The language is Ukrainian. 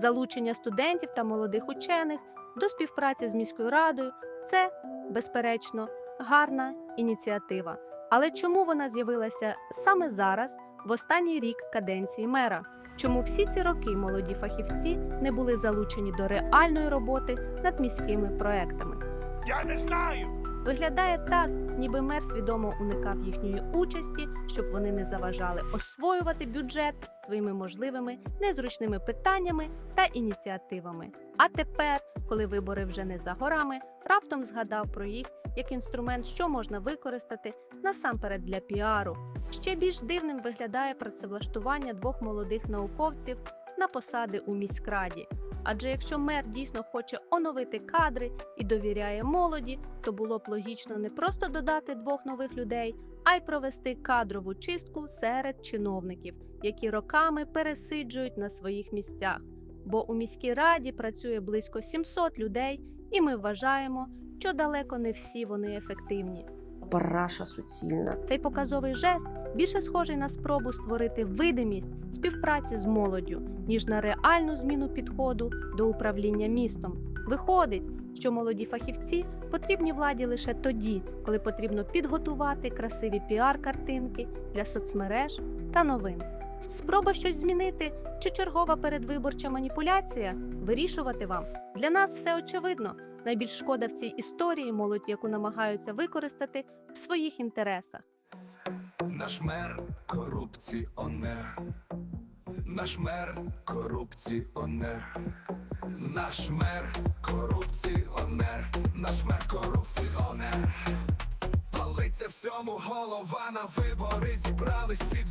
залучення студентів та молодих учених до співпраці з міською радою це, безперечно, гарна ініціатива. Але чому вона з'явилася саме зараз, в останній рік каденції мера? Чому всі ці роки молоді фахівці не були залучені до реальної роботи над міськими проектами? Я не знаю. Виглядає так, ніби мер свідомо уникав їхньої участі, щоб вони не заважали освоювати бюджет своїми можливими незручними питаннями та ініціативами. А тепер, коли вибори вже не за горами, раптом згадав про їх як інструмент, що можна використати насамперед для піару. Ще більш дивним виглядає працевлаштування двох молодих науковців на посади у міськраді. Адже якщо мер дійсно хоче оновити кадри і довіряє молоді, то було б логічно не просто додати двох нових людей, а й провести кадрову чистку серед чиновників, які роками пересиджують на своїх місцях. Бо у міській раді працює близько 700 людей, і ми вважаємо, що далеко не всі вони ефективні. Параша суцільна. Цей показовий жест більше схожий на спробу створити видимість співпраці з молоддю, ніж на реальну зміну підходу до управління містом. Виходить, що молоді фахівці потрібні владі лише тоді, коли потрібно підготувати красиві піар-картинки для соцмереж та новин. Спроба щось змінити чи чергова передвиборча маніпуляція вирішувати вам. Для нас все очевидно. Найбільш шкода в цій історії молодь, яку намагаються використати в своїх інтересах. Наш мер корупціонер. Наш мер корупціонер. Наш мер корупціонер. Наш мер корупціонер. Палиться всьому голова на вибори зібрались ці